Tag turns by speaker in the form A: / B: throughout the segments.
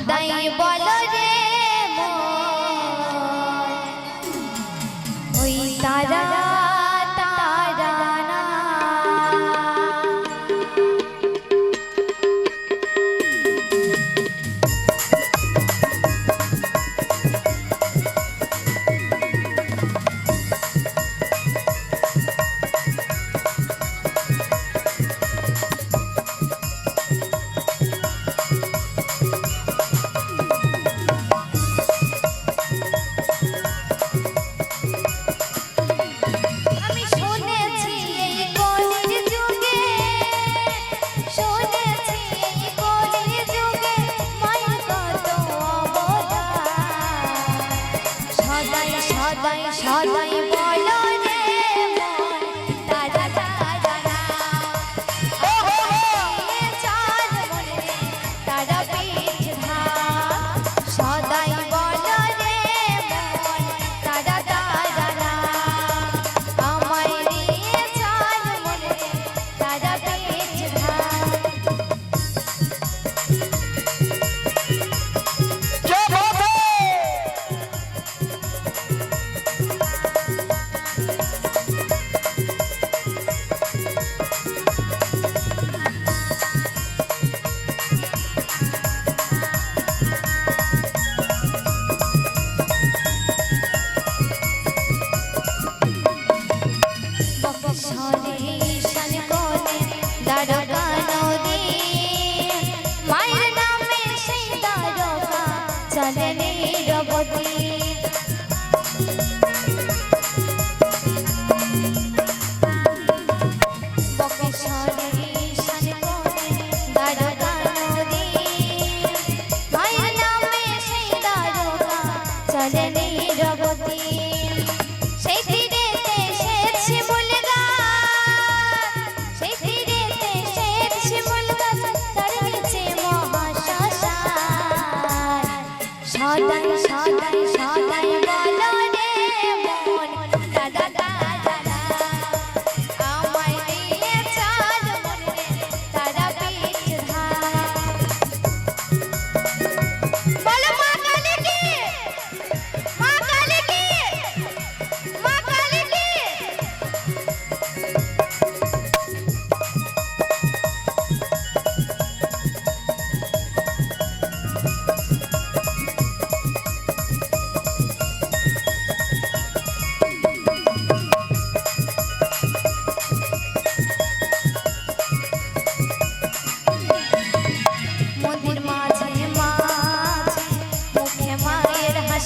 A: সদাই বলো রে সদাই সদাই চলে রবতী paradise.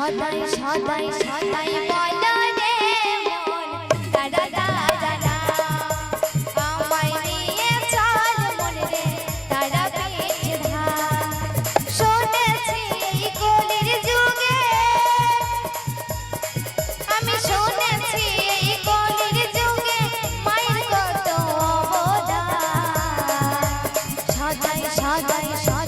A: সদাই সদাই সদাই বলো রে মন। দাদা দাদা আমায় নিয়ে চল মন রে, তারা পিঠে ধার শুনেছি এই কলির যুগে, আমি শুনেছি এই কলির যুগে মায়ের কত অবদান। সদাই সদাই সদাই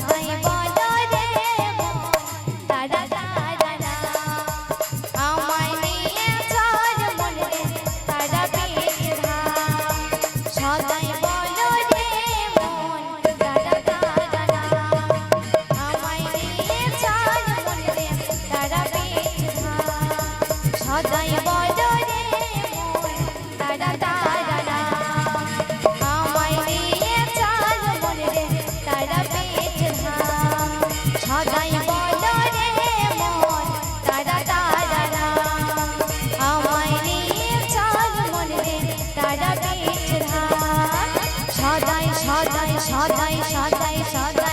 A: সদাই সদাই সদাই সদাই সদাই।